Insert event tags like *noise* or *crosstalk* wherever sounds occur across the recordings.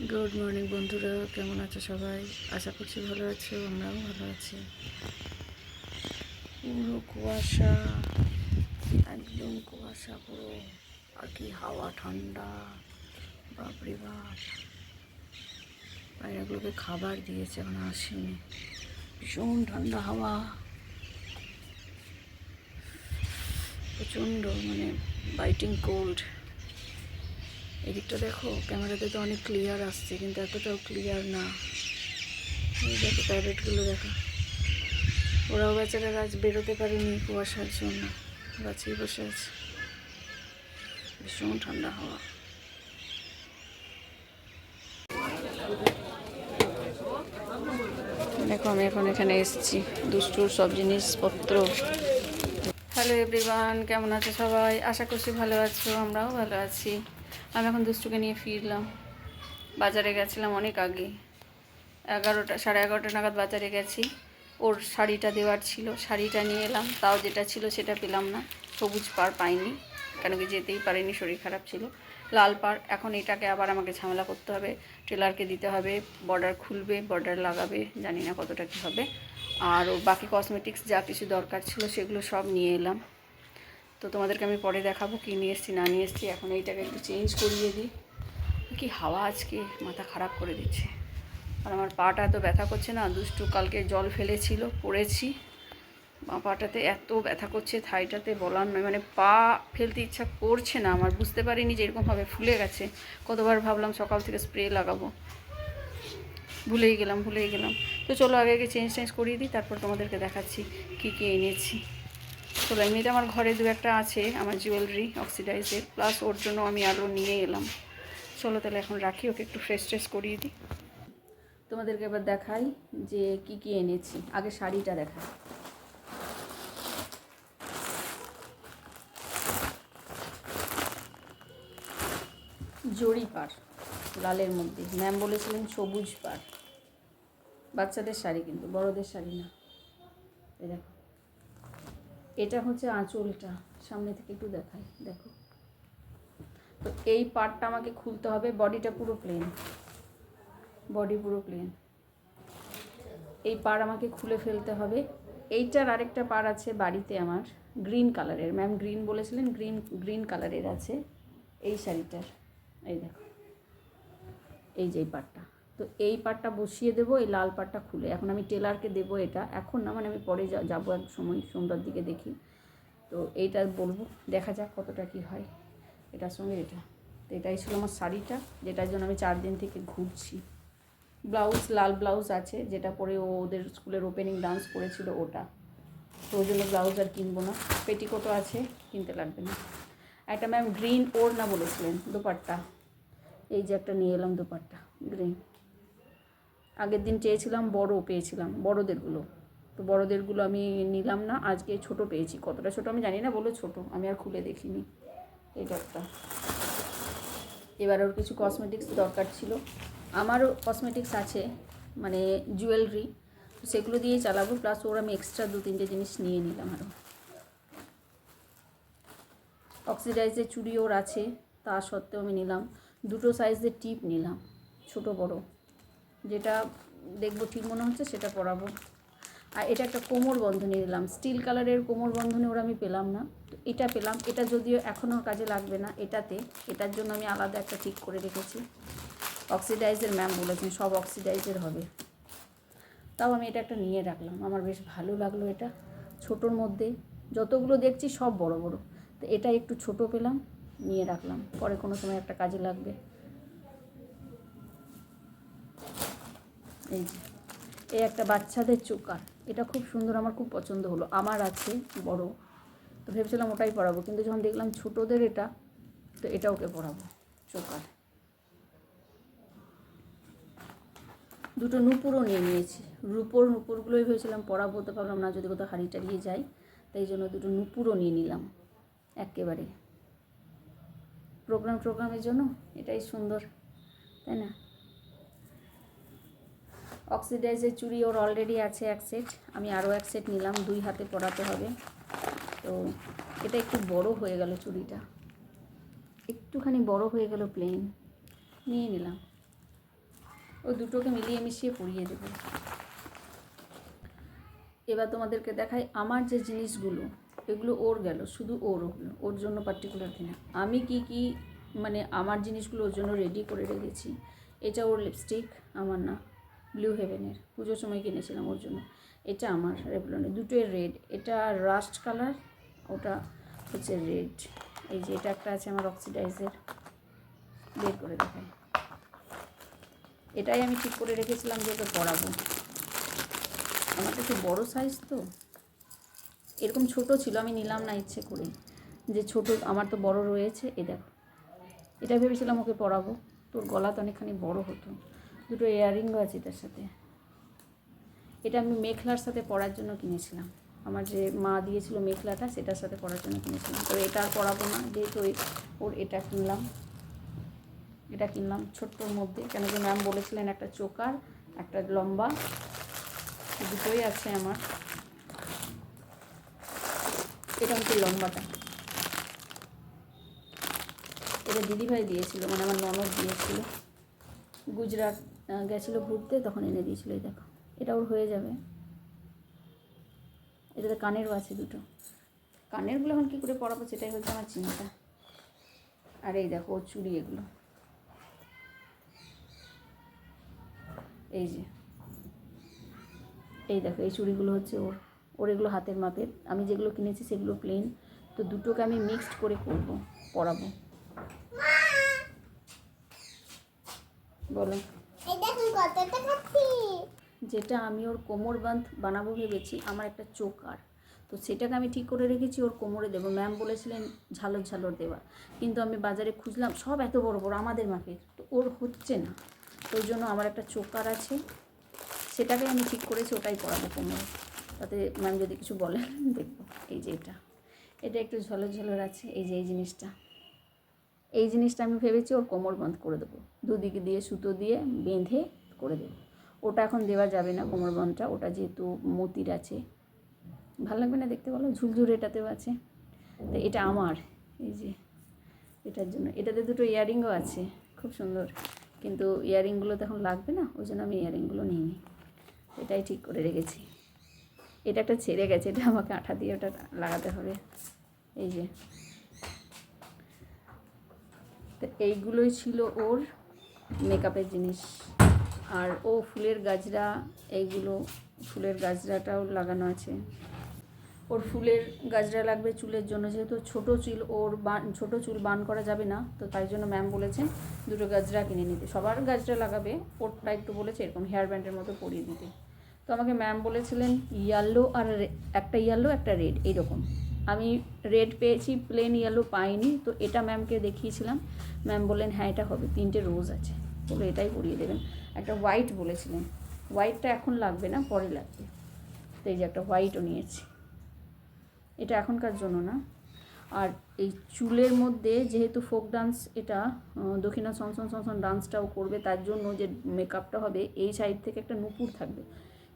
Good morning বন্ধুরা। কেমন আছো সবাই? আশা করছি ভালো আছো, আমরাও ভালো আছি। পুরো কুয়াশা, একদম কুয়াশা পুরো। আর কি হাওয়া, ঠান্ডা। বাপরে বাপ। পায়রাগুলোকে খাবার দিয়েছে, এখন আসেনি। ভীষণ ঠান্ডা হাওয়া। প্রচণ্ড মানে বাইটিং কোল্ড এদিকটা দেখো, ক্যামেরাতে তো অনেক ক্লিয়ার আসছে, কিন্তু এতটাও ক্লিয়ার না। দেখো প্যারেটগুলো দেখো। ওরাও বেচারা আজ বেরোতে পারেনি কুয়াশার জন্য। গাছেই বসে আছে। ভীষণ ঠান্ডা হওয়া। দেখো, আমি এখন এখানে এসেছি। দুষ্টুর সব জিনিসপত্র। হ্যালো এভরিওয়ান কেমন আছে সবাই? আশা করছি ভালো আছো, আমরাও ভালো আছি। আমি এখন দুষ্টুকে নিয়ে ফিরলাম। বাজারে গেছিলাম অনেক আগে। এগারোটা, সাড়ে এগারোটা নাগাদ বাজারে গেছি। ওর শাড়িটা দেওয়ার ছিল, শাড়িটা নিয়ে এলাম। তাও যেটা ছিল সেটা পেলাম না। সবুজ পার পাইনি, কেন কি যেতেই পারিনি, শরীর খারাপ ছিল। লাল পার এখন এটাকে আবার আমাকে ঝামেলা করতে হবে। টেলারকে দিতে হবে, বর্ডার খুলবে, বর্ডার লাগাবে, জানি না কতটা কী হবে। আর বাকি কসমেটিক্স যা কিছু দরকার ছিল সেগুলো সব নিয়ে এলাম। তো তোমাদেরকে আমি পরে দেখাবো কী নিয়ে এসেছি, না নিয়ে এসেছি। এখন এইটাকে একটু চেঞ্জ করিয়ে দিই। কি হাওয়া আজকে, মাথা খারাপ করে দিচ্ছে। আর আমার পাটা এত ব্যথা করছে না, দুষ্টু কালকে জল ফেলেছিল, পড়েছি। বাঁ পাটাতে এত ব্যথা করছে, থাইটাতে বলার নয় মানে পা ফেলতে ইচ্ছা করছে না। আমার বুঝতে পারিনি যে এরকমভাবে ফুলে গেছে। কতবার ভাবলাম সকাল থেকে স্প্রে লাগাবো। ভুলেই গেলাম ভুলেই গেলাম। তো চলো আগে আগে চেঞ্জ টেঞ্জ করিয়ে দিই, তারপর তোমাদেরকে দেখাচ্ছি কী কী এনেছি। চলো এমনিতে আমার ঘরে দু একটা আছে, আমার জুয়েলারি অক্সিডাইজের প্লাস ওর জন্য আমি আরও নিয়ে এলাম। চলো তাহলে এখন রাখি, ওকে একটু ফ্রেশ ট্রেশ করিয়ে দিই। তোমাদেরকে এবার দেখাই যে কি কি এনেছি। আগে শাড়িটা দেখাই। জড়ি পার লালের মধ্যে। ম্যাম বলেছিলেন সবুজ পার বাচ্চাদের শাড়ি কিন্তু, বড়দের শাড়ি না। এই দেখো। এটা হচ্ছে আঁচলটা, সামনে থেকে একটু দেখাই, দেখো। তো এই পার্টটা আমাকে খুলতে হবে, বডিটা পুরো প্লেন বডি পুরো প্লেন এই পার আমাকে খুলে ফেলতে হবে। এইটার আরেকটা পার আছে বাড়িতে আমার গ্রিন কালারের ম্যাম গ্রিন বলেছিলেন গ্রিন গ্রিন কালারের আছে। এই শাড়িটার, এই দেখো। এই যে পাটটা তো এই পাটটা বসিয়ে দেবো, এই লাল পাটটা খুলে। এখন আমি টেলারকে দেবো এটা। এখন না মানে আমি পরে যাব এক সময় সন্ধ্যার দিকে দেখি। তো এইটা বলব, দেখা যাক কতটা কি হয়। এটার সঙ্গে এটা। তো এটাই ছিল আমার শাড়িটা, যেটার জন্য আমি চার দিন থেকে ঘুরছি। ব্লাউজ, লাল ব্লাউজ আছে, যেটা পরে ও ওদের স্কুলের ওপেনিং ডান্স করেছিল ওটা। তো ওই জন্য ব্লাউজ আর কিনবো না। পেটিকোটও আছে, কিনতে লাগবে না। একটা ম্যাম গ্রিন ওড়না বলেছিলেন, দুপাট্টা। এই যে একটা নিয়ে এলাম দুপাট্টা, গ্রিন। আগের দিন চেয়েছিলাম বড় পেয়েছিলাম, বড়দেরগুলো। তো বড়দেরগুলো আমি নিলাম না, আজকে ছোট পেয়েছি। কতটা ছোট আমি জানি না, বলো ছোট, আমি আর খুলে দেখিনি। এটা একটা। এবার ওর কিছু কসমেটিক্স দরকার ছিল। আমারও কসমেটিক্স আছে মানে জুয়েলারি সেগুলো দিয়েই চালাবো প্লাস ওর আমি এক্সট্রা দু তিনটে জিনিস নিয়ে নিলাম আরও অক্সিডাইজের চুড়ি ওর আছে, তা সত্ত্বেও আমি নিলাম। দুটো সাইজের টিপ নিলাম, ছোট বড়। যেটা দেখব ঠিক মনে হচ্ছে সেটা পরাবো। আর এটা একটা কোমর বন্ধনী দিলাম। স্টিল কালারের কোমর বন্ধনী ওরা আমি পেলাম না। তো এটা পেলাম। এটা যদিও এখনও কাজে লাগবে না এটাতে। এটার জন্য আমি আলাদা একটা ঠিক করে রেখেছি। অক্সিডাইজের ম্যাম বলেছেন, সব অক্সিডাইজের হবে। তাও আমি এটা একটা নিয়ে রাখলাম। আমার বেশ ভালো লাগল এটা ছোটোর মধ্যে। যতগুলো দেখছি সব বড় বড়। তো এটা একটু ছোট পেলাম, নিয়ে রাখলাম। পরে কোনো সময় একটা কাজে লাগবে। এই যে, এই একটা বাচ্চাদের চোকার। এটা খুব সুন্দর, আমার খুব পছন্দ হলো। আমার আছে, বড়। তো ভেবেছিলাম ওটাই পড়াবো কিন্তু যখন দেখলাম ছোটোদের এটা, তো এটা ওকে পরাবো, চোকার। দুটো নুপুরও নিয়ে নিয়েছি। রুপোর নুপুরগুলোই ভেবেছিলাম পরা বলতে পারলাম না যদি কোথাও হারিয়ে টারিয়ে যাই তাই জন্য দুটো নুপুরও নিয়ে নিলাম, একেবারে। প্রোগ্রাম টোগ্রামের জন্য এটাই সুন্দর, তাই না? অক্সিডাইজের চুড়ি ওর অলরেডি আছে এক সেট আমি আরও এক সেট নিলাম, দুই হাতে পরাতে হবে। তো এটা একটু বড় হয়ে গেল চুড়িটা। একটুখানি বড় হয়ে গেল প্লেন নিয়ে নিলাম। ও দুটোকে মিলিয়ে মিশিয়ে পরিয়ে দেবো। এবার তোমাদেরকে দেখাই আমার যে জিনিসগুলো, এগুলো ওর গেল, শুধু ওর ওগুলো ওর জন্য পার্টিকুলার কিনা। আমি কি কি মানে আমার জিনিসগুলো ওর জন্য রেডি করে রেখেছি, এটা ওর লিপস্টিক আমার না। ব্লু হেভেনের পুজোর সময় কিনেছিলাম ওর জন্য। এটা আমার রেভলনের দুটোই রেড এটা রাস্ট কালার ওটা হচ্ছে রেড এই যে এটা একটা আছে আমার অক্সিডাইজের বের করে দেখাই। এটাই আমি ঠিক করে রেখেছিলাম যে ওকে পরাবো। আমার তো একটু বড়ো সাইজ তো। এরকম ছোট ছিল, আমি নিলাম না ইচ্ছে করে। যে ছোট, আমার তো বড় রয়েছে। এ দেখো। এটা ভেবেছিলাম ওকে পরাবো। তোর গলা তো অনেকখানি বড় হতো। দুটো ইয়াররিংও আছে এটার সাথে। এটা আমি মেখলার সাথে পরার জন্য কিনেছিলাম। আমার যে মা দিয়েছিল মেখলাটা, সেটার সাথে পরার জন্য কিনেছিলাম। তো এটা আর পরাবো না, যেহেতু ওর এটা কিনলাম। এটা কিনলাম ছোট্টর মধ্যে। কেন কি ম্যাম বলেছিলেন একটা চোকার, একটা লম্বা। দুটোই আছে আমার। এটা হচ্ছে লম্বাটা। এটা দিদিভাই দিয়েছিল মানে আমার ননদ দিয়েছিল। গুজরাট গেছিল ঘুরতে, তখন এনে দিয়েছিল, এই দেখো। এটা ওর হয়ে যাবে। এটাতে কানেরও আছে দুটো। কানেরগুলো এখন কী করে পরাবো সেটাই হচ্ছে আমার চিন্তা। আর এই দেখো চুড়ি এগুলো। এই যে। এই দেখো, এই চুড়িগুলো হচ্ছে ওর। ওর এগুলো হাতের মাপের। আমি যেগুলো কিনেছি সেগুলো প্লেন তো দুটোকে আমি মিক্সড করে করব, পরাবো। বলো এই দেখুন কতটা খাচ্ছি যেটা আমি ওর কোমর বাঁধ বানাবো ভেবেছি, আমার একটা চোকার তো সেটাকে আমি ঠিক করে রেখেছি, ওর কোমরে দেবো। ম্যাম বলেছিলেন ঝালর ঝালর দেওয়া। কিন্তু আমি বাজারে খুঁজলাম, সব এত বড় বড়, আমাদের মাকে তো ওর হচ্ছে না। ওই জন্য আমার একটা চোকার আছে। সেটাকে আমি ঠিক করেছি, ওটাই পরাবো কোমরে। তাতে ম্যাম যদি কিছু বলেন *laughs* দেখব। এই যে এটা। এটা একটু ঝলর ঝলর আছে। এই যে এই জিনিসটা। এই জিনিসটা আমি ভেবেছি ওর কোমর বন্ধ করে দেবো। দুদিকে দিয়ে সুতো দিয়ে বেঁধে করে দেবো। ওটা এখন দেওয়া যাবে না কোমর বন্ধটা ওটা যেহেতু মতির আছে। ভালো লাগবে না দেখতে বলো? ঝুলঝুল এটাতেও আছে। তো এটা আমার, এই যে এটার জন্য। এটাতে দুটো ইয়াররিংও আছে, খুব সুন্দর। কিন্তু ইয়াররিংগুলো তো এখন লাগবে না, ওই জন্য আমি ইয়াররিংগুলো নিইনি। এটাই ঠিক করে রেখেছি। এটা একটা ছেড়ে গেছে, এটা আমাকে আঠা দিয়ে ওটা লাগাতে হবে। এই যে। তো এইগুলোই ছিল ওর মেকআপের জিনিস। আর ও ফুলের গাজরা এইগুলো ফুলের গাজরাটাও লাগানো আছে। ওর ফুলের গাজরা লাগবে চুলের জন্য, যেহেতু ছোট চুল, ওর বান, ছোটো চুল বান করা যাবে না, তো তাই জন্য ম্যাম বলেছেন দুটো গাজরা কিনে নিতে। সবার গাজরা লাগাবে, ওরটা একটু বলেছে এরকম হেয়ার ব্যান্ডের মতো পরিয়ে দিতে। তো আমাকে ম্যাম বলেছিলেন ইয়েলো আর একটা ইয়েলো একটা রেড এইরকম। আমি রেড পেয়েছি প্লেন ইয়েলো পাইনি, তো এটা ম্যামকে দেখিয়েছিলাম। ম্যাম বললেন হ্যাঁ এটা হবে, তিনটে রোজ আছে। বলে এটাই পরিয়ে দেবেন। একটা হোয়াইট বলেছিলেন। হোয়াইটটা এখন লাগবে না, পরে লাগবে। তো এই যে একটা হোয়াইটও নিয়েছি। এটা এখনকার জন্য না। আর এই চুলের মধ্যে যেহেতু ফোক ডান্স এটা দক্ষিণা সংসন সংসন ডান্সটাও করবে, তার জন্য যে মেকআপটা হবে, এই সাইড থেকে একটা নুপুর থাকবে।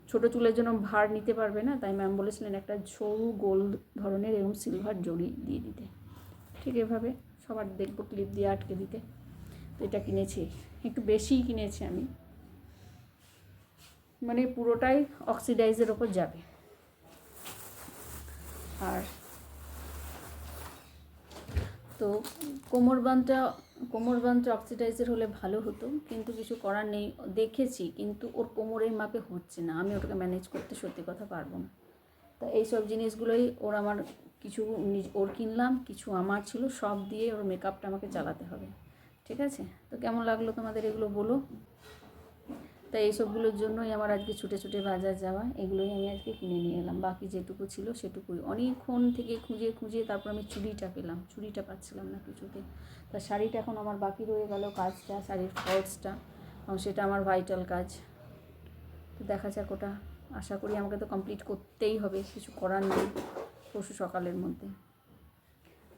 ছোট চুলের জন্য ভার নিতে পারবে না, তাই ম্যাম বলেছিলেন একটা সরু গোল ধরনের এরকম সিলভার জড়ি দিয়ে দিতে। ঠিক এভাবে সবার দেখব ক্লিপ দিয়ে আটকে দিতে। তো এটা কিনেছি। একটু বেশিই কিনেছি আমি। মানে পুরোটাই অক্সিডাইজের ওপর যাবে। আর তো কোমর বাঁধটা কোমর বাঁধটা অক্সিডাইজের হলে ভালো হতো, কিন্তু কিছু করার নেই। দেখেছি, কিন্তু ওর কোমরের মাপে হচ্ছে না। আমি ওটাকে ম্যানেজ করতে সত্যি কথা পারব না। তা এইসব জিনিসগুলোই ওর আমার কিছু ওর কিনলাম, কিছু আমার ছিল, সব দিয়ে ওর মেকআপটা আমাকে চালাতে হবে। ঠিক আছে? তো কেমন লাগল তোমাদের এগুলো বলো? তাই এইসবগুলোর জন্যই আমার আজকে ছুটে ছুটে বাজার যাওয়া, এগুলোই আমি আজকে কিনে নিয়ে এলাম। বাকি যেটুকু ছিল সেটুকুই। অনেকক্ষণ থেকে খুঁজে খুঁজে তারপর আমি চুড়িটা পেলাম। চুড়িটা পাচ্ছিলাম না কিছুতে। তা শাড়িটা এখন আমার বাকি রয়ে গেল কাজটা, শাড়ির ফলসটা এবং সেটা আমার ভাইটাল কাজ। তো দেখা যাক ওটা আশা করি আমাকে তো কমপ্লিট করতেই হবে, কিছু করার নেই পরশু সকালের মধ্যে।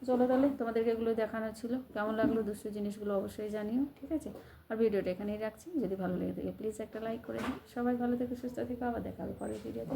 চলো তাহলে তোমাদেরকে এগুলো দেখানো ছিল। কেমন লাগল দুশো জিনিসগুলো অবশ্যই জানিও, ঠিক আছে? আর ভিডিওটা এখানেই রাখছি। যদি ভালো লেগে থাকে প্লিজ একটা লাইক করে দিন। সবাই ভালো থেকে সুস্থ থেকে। আবার দেখা হবে পরের ভিডিওতে